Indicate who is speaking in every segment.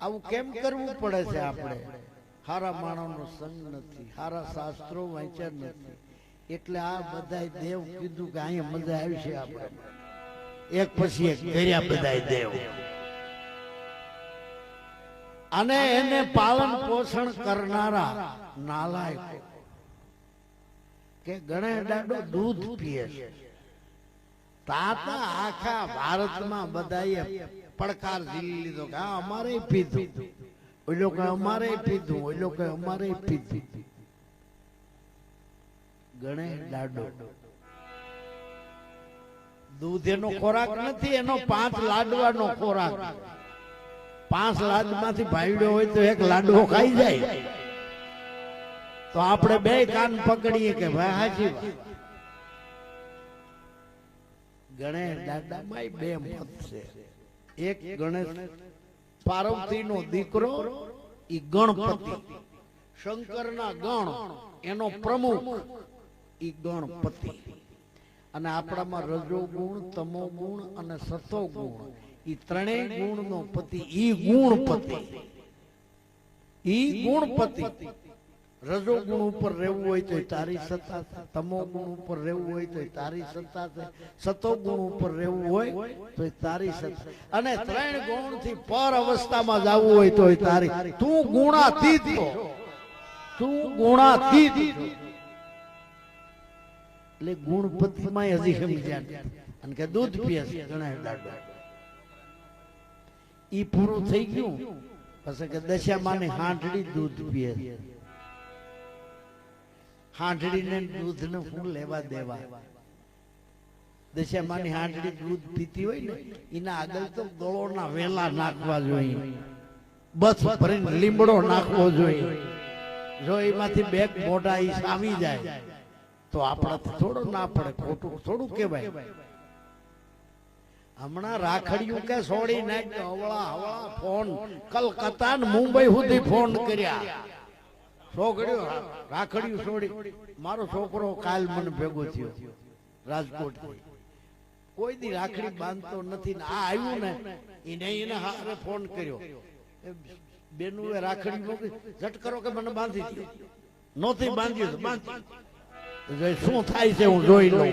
Speaker 1: આવું કેમ કરવું પડે છે આપણે? હારા માણસનો સંગ નથી હારા શાસ્ત્રો વાંચ્યા નથી. એટલે આ બધાય દેવ કીધું કે અહીંયા મજા આવશે આપણે. એક પછી એક કર્યા બધાય દેવ. અને એને પાલન પોષણ કરનારા નાલાયકો. કે ગણે દાડો દૂધ પીએ છે. તાતા આખા ભારતમાં બધાએ પડકાર ઝીલી લીધો કે આ અમારે પીધું. ઓલો કે અમારે પીધું. ઓલો કે અમારે પીધું. ગણે લાડો દૂધ એનો ખોરાક નથી એનો પાંચ લાડવાનો ખોરાક. પાંચ લાડમાંથી ભાઈડો હોય તો એક લાડવો ખાઈ જાય. તો આપણે બે કાન પકડીએ કે ભાઈ હાજી. ગણેશ દાદામાં બે મત છે. એક ગણેશ પાર્વતી નો દીકરો ઈ ગણપતિ. શંકરના ગણ એનો પ્રમુખ ઈ ગણપતિ. અને આપણામાં રજો ગુણ તમો ગુણ અને સતો ગુણ ઈ ત્રણેય ગુણ નો પતિ ઈ ગુણપતિ. ઈ ગુણપતિ. રજો ગુણ ઉપર રહેવું હોય તો તારી સત્તા તમો ગુણ ઉપર રહેવું હોય તો તારી સત્તા છે. સતો ગુણ ઉપર રહેવું હોય તો તારી સત્તા અને ત્રણ ગુણથી પર અવસ્થામાં જવું હોય તો તારી તું ગુણાતીત. તું ગુણાતીત. એટલે ગુણપતિમાં હજી સમજ્યા અને કે દૂધ પીએ છે. દાડો. ઈ પૂરું થઈ ગયું. પછી કે દશામાની હાંડડી દૂધ પીએ છે. હાંડડીને દૂધને હું લેવા દેવા? દશામાની હાંડડી દૂધ પીતી હોય ને એના આગળ તો ગળોના વેલા નાખવા જોઈએ. બસ ભરીને લીમડો નાખવો જોઈએ. જો એમાંથી બે મોઢા ઈ સામી જાય તો આપણે થોડો ના પડે ખોટું થોડું કહેવાય. હમણાં રાખડિયું કે સોડી નાખ્યો હવળા હવળા ફોન. કલકત્તા ને મુંબઈ સુધી ફોન કર્યા. છોકરીઓ રાખડ્યું છોડી. મારો છોકરો કાલ મને ભેગો થયો રાજકોટ કોઈ દી રાખડી બાંધતો નથી આ આવ્યું ને, એને એને હારે ફોન કર્યો. બેનું એ રાખડી મોકલી ઝટ કરો કે મને બાંધી દો. નહોતી બાંધ્યું તો બાંધી શું થાય છે હું જોઈ લઉં.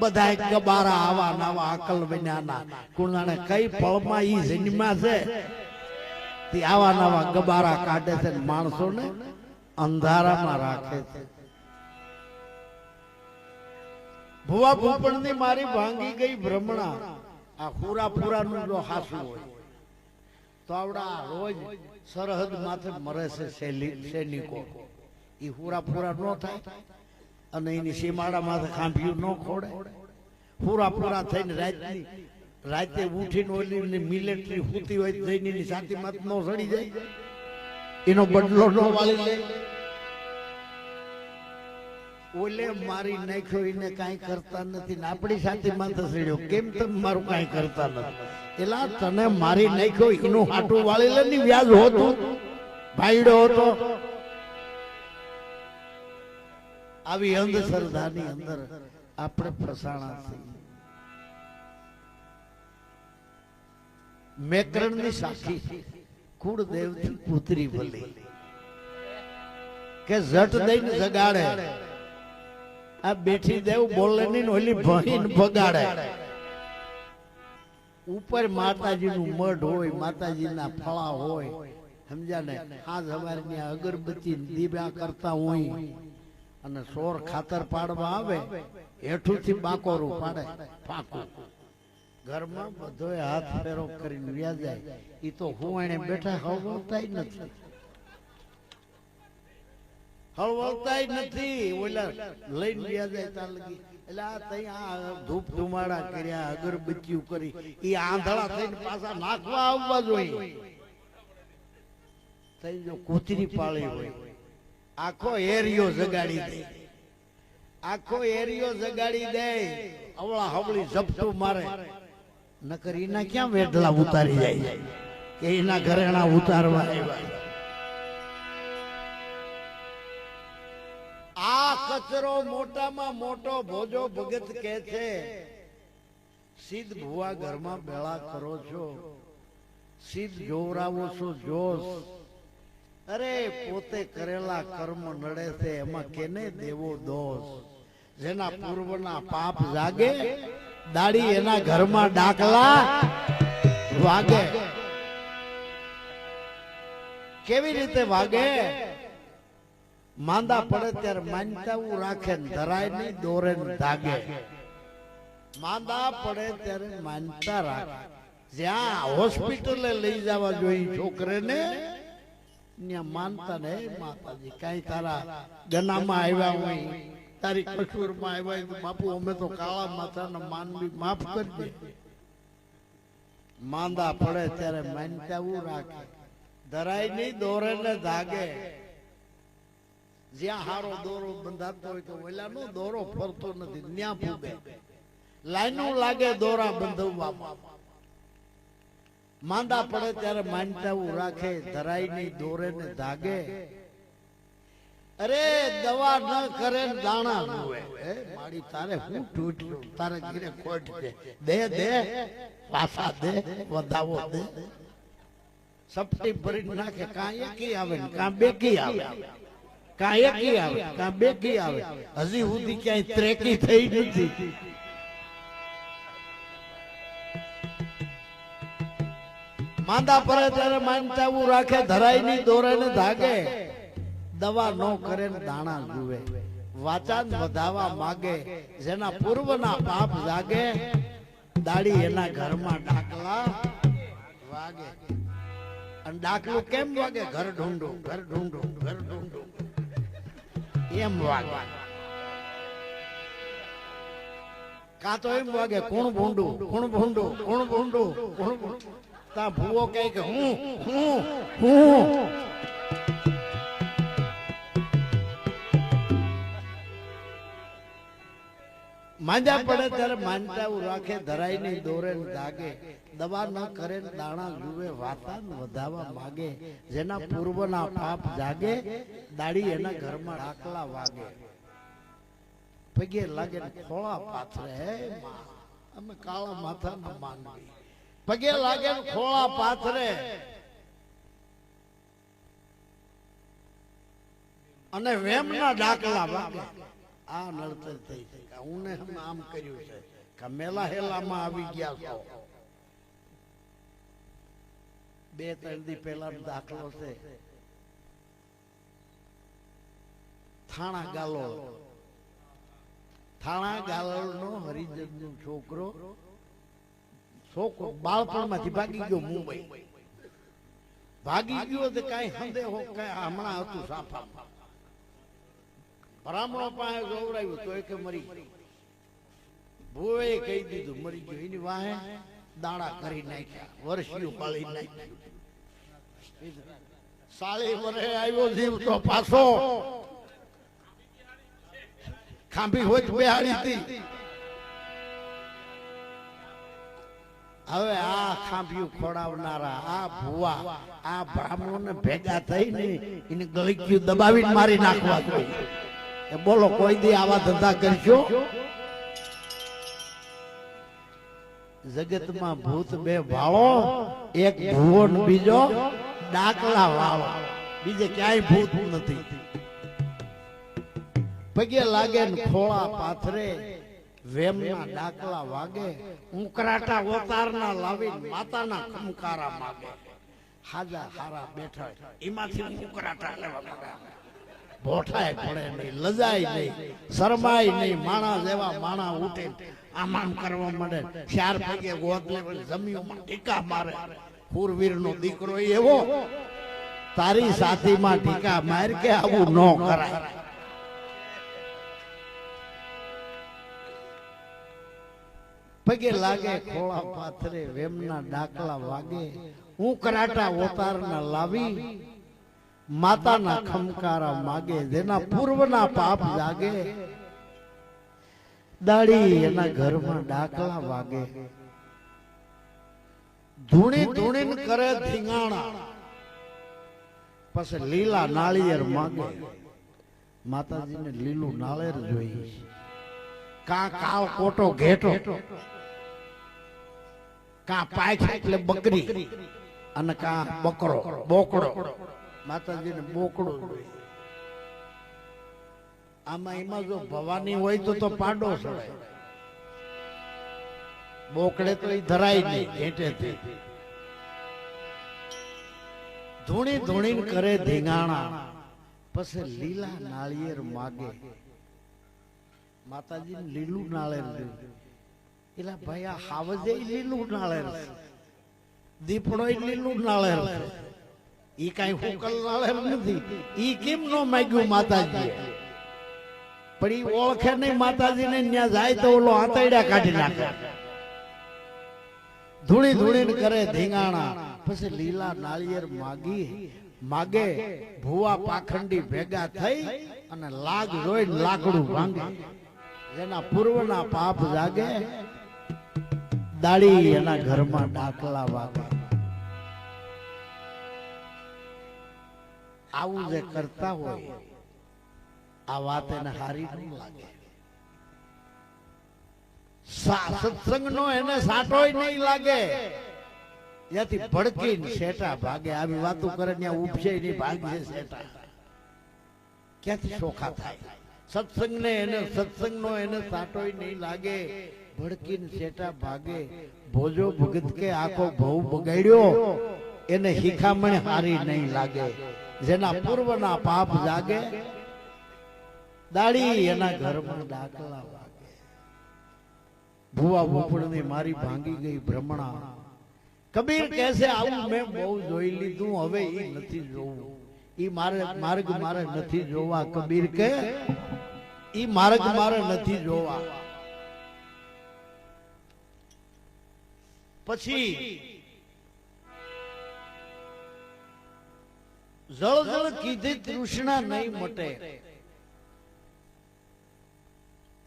Speaker 1: બધા ગબારા આવા નવા અકલ બન્યાના કુણાને કઈ પળમાં ઈ જન્મા છે? તે આવા નવા ગબારા કાઢે છે ને માણસોને અંધારામાં રાખે છે. ભુવા ભૂપણની મારી ભાંગી ગઈ ભ્રમણા. આ પૂરા પૂરાનું જો હાસું હોય, તો આવડા રોજ સરહદ માથે મરે છે સૈનિકો. એ પૂરા પૂરા ન થાય અને એની સીમાડા માથે ખાંભિયું ન ખોડે. પૂરા પૂરા થઈને રાતની રાતે ઉઠીને ઓલી મિલિટરી સૂતી હોય જઈને એની છાતી માથ ન રડી જાય. એનો બદલો ન વાળી લે. ઓલે મારી નાખ્યો એને કાંઈ કરતા નથી ને આપણી સાથે માથે સડ્યો. કેમ તમે મારું કાંઈ કરતા નથી? એલા તને મારી નાખ્યો એનું હાટું વાળી લે ને વ્યાજ હોતું. ભાઈડો હતો. આવી અંધશ્રદ્ધાની અંદર આપણે ફસાણા છીએ મેકરણની સાખી. કુળદેવથી પુત્રી ભલી કે ઝટ દઈને જગાડે. આ બેઠી દેવ બોલે નહીં ઓલી ભહીન ભગાડે. ઉપર માતાજીનું મઢ હોય, માતાજીના ફળા હોય સમજાને આ સવારની અગરબત્તી દીવા કરતા હોય. અને સોર ખાતર પાડવા આવે, હેઠુંથી બાકોરું પાડે, પાકું. ઘરમાં બધોય હાથ ફેરો કરીને વ્યા જાય. એ તો હું એને બેઠા હળવળતાય નથી. હળવળતાય નથી. ઓલા લઈને વ્યા જાય ત્યાં લગી. એટલે આ ત્યાં ધૂપ ધુમાડા કર્યા, અગરબત્તીઓ કરી. એ આંધળા થઈને પાછા નાખવા આવવા જોઈએ. તઈ જો કોથરી પાળી હોય. આખો એરિયો જગાડી દે. આખો એરિયો જગાડી દે. અવળા હવળી ઝપટું મારે. નકર એના ક્યાં વેઢલા ઉતારી જાય? કે એના ઘરેણા ઉતારવા આ કચરો મોટામાં મોટો ભોજો ભગત કે છે સિદ્ધ ભુવા ઘરમાં બેળા કરો છો. સીધ જોવરાવો છો જોશ. અરે, પોતે કરેલા કર્મ નડે છે, એમાં કેને દેવો દોષ? જેના પૂર્વના પાપ જાગે દાડી એના ઘરમાં ડાકલા વાગે. કેવી રીતે વાગે? માંદા પડે ત્યારે માનતાવું રાખે ધરાય નહીં, દોરે ધાગે. માંદા પડે ત્યારે માનતા રાખે. જ્યાં હોસ્પિટલે લઈ જવા જોઈએ છોકરેને, ત્યાં માનતા ને "હે માતાજી, કઈ તારા ગનામાં આવ્યા હોય. તારી કસૂરમાં આવ્યા બાપુ, અમે તો કાળા માથાના માનવી માફ કરી દે. માંદા પડે ત્યારે માનતાવું રાખે. ધરાય નહીં, દોરે ને ધાગે જ્યાં હારો દોરો બંધાતો હોય તો ઓલાનો દોરો ફરતો નથી ત્યાં ફૂગે લાઈનો લાગે દોરા બંધવવા માંદા પડે ત્યારે માનતાવું રાખે, ધરાય નહીં, દોરે ને ધાગે અરે દવા ન કરે દાણા જુએ મારી તારે હું તૂટ્યું? તારે ઘરે ખોટ દે દે દે. પાસા દે, વધાવો દે. સપટી ભરી નાખે. કાં એકી આવે ને કાં બેકી આવે. કાં એકી આવે કાં બેકી આવે. હજી સુધી ક્યાંય ત્રેકી થઈ નથી. માંદા પર ત્યારે માનતાવું રાખે ધરાય નહીં દોરે ને ધાગે. દવા નો કરે દાણા ગુવે. વાચાન વધાવા માગે, જેના પૂર્વના પાપ જાગે, દાડી એના ઘરમાં ડાકલા વાગે. અને ડાકલું કેમ વાગે? ઘર ઢૂંઢો ઘર ઢૂંઢો ઘર ઢૂંઢો. એમ વાગે. કાં તો એમ વાગે, કોણ ભૂંડું? કોણ ભૂંડું? કોણ ભૂંડું? કોણ ભૂંડું? તા ભૂવો કહે કે, હું હું હું માંજા પડે ત્યારે માનતાવું રાખે ધરાય નહીં દોરે ને દાગે. દવા ન કરે, દાણા જુએ વાતા ને વધાવા માગે. જેના પૂર્વના પાપ જાગે, દાડી એના ઘરમાં રાખલા વાગે. પગે લાગે ખોળા પાથરે, હે અમે કાળા માથા ના માનવી પગે લાગે ખોળા પાથરે. અને વેમના ડાકલા વાગે. આ નડતર થઈ કે હું આમ કર્યું છે મેલા હેલામાં આવી ગયા છો બે, ત્રણ દી પહેલા દાખલો છે. થાણા ગાલો થાણા ગાલોલ નો હરિજન નો છોકરો છોકરો બાળપણમાંથી ભાગી ગયો મુંબઈ. ભાગી ગયો તો કઈ સંદેહો કઈ હમણાં હતું સાફા બ્રાહ્મણો પાસે ગૌરાવ્યું તો કે મરી ભૂએ કહી દીધું, મરી ગયો. એની વાહે દાણા કરી નાખ્યા, વર્ષિયું પાળી નાખ્યું. સાળી વરે આવ્યો જીવ તો પાછો. ખાંભી હોય બેહાડી હતી. હવે આ ખાંભિયું ખોડાવનારા, આ ભુવા, આ બ્રાહ્મણો ને ભેગા થઈને એને ગળક્યું દબાવીને મારી નાખવા જોઈએ એ બોલો, કોઈ દી આવા ધંધા કરશો જગતમાં ભૂત બે ભાળો, એક ભુવન બીજો ડાકલા વાળો. બીજે ક્યાંય ભૂત નથી. પગે લાગે ને ખોળા પાથરે, વેમના ડાકલા વાગે, ઉકરાટા ઓતારના લાવી માતાના ખમકારા માગે. હાજા હારા બેઠા. એમાંથી ઉકરાટા લેવા માંગે ભોઠાય પડે નહીં, લજાય નહીં, શરમાય નહીં માણા જેવા માણા ઉઠે. આમ કરવા માંડે. ચાર પગે લેવલ જમીઓમાં ટીકા મારે. પૂરવીર નો દીકરો એવો, તારી સાથીમાં ટીકા માર કે આવું ન કરાય. પગે લાગે ખોળા પાથરે, વેમના ડાકલા વાગે. હું કરાટા ઓતારના લાવી માતાના ખમકારા માગે, જેના પૂર્વના પાપ જાગે દાડી એના ઘરમાં ડાકલા વાગે. ધૂણી ધૂણી કરે ધીંગાણા. પછી લીલા નાળિયેર માગે. માતાજીને લીલું નાળિયેર જોઈએ કા કાવ કોટો ઘેટો. કા પાય એટલે બકરી. અને કા બકરો. બોકડો માતાજીને બોકડો જોઈએ. આમાં એમાં જો ભવાની હોય તો તો પાડો સડાય બોકડે તો એ ધરાય નહીં ઘેટેથી. ધૂણી ધૂણી કરે ધીંગાણા. પછી લીલા નાળિયેર માગે. માતાજી લીલું નાળે એલા ભાઈ આ હાવજે લીલું નાળેર દીપડો લીલું છે. ઈ કાંઈ હુકલ નાળે નથી. ઈ કેમ નો માગ્યું માતાજી પણ ઈ ઓળખે નહીં માતાજીને ત્યાં જાય તો ઓલો આંતરડા કાઢી નાખે. ધૂણી ધૂણી કરે ધીંગાણા. પછી લીલા નાળિયેર માગી માગે ભુવા પાખંડી ભેગા થઈ અને લાગ જોઈને લાકડું ભાંગે. જેના પૂર્વના પાપ જાગે દાડી એના ઘરમાં ડાકલા વાગે. આવું જે કરતા હોય આ વાત એને હારી ન લાગે. સત્સંગનો એને સાટોય નહીં લાગે. ત્યાંથી ભડકીને શેટા ભાગે આવી વાતો કરે ત્યાં ઉપજે નહીં ભાગશે શેટા ક્યાંથી ચોખા થાય? સત્સંગ ને એને સત્સંગ નો એને સાટોય નહીં લાગે. ભડકીને શેટા ભાગે. ભોજો ભગત કે આખો ભવ બગાડ્યો. એને હિખામણ હારી નહીં લાગે. જેના પૂર્વના પાપ જાગે, દાડી એના ઘરમાં દાખલા વાગે. ભૂવા ભૂપડની મારી ભાંગી ગઈ ભ્રમણા. કબીર કહેશે આવું મેં બહુ જોઈ લીધું, હવે એ નથી જોવું. ઈ મારે માર્ગ મારે નથી જોવા. કબીર કે ઈ માર્ગ મારે નથી જોવા. પછી જળ જળ કીધી તૃષ્ણા નહીં મટે.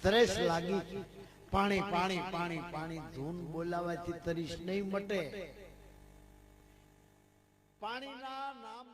Speaker 1: તરેશ લાગી. પાણી પાણી પાણી પાણી, ધૂન બોલાવાથી તરીશ નહીં મટે. પાણીના નામ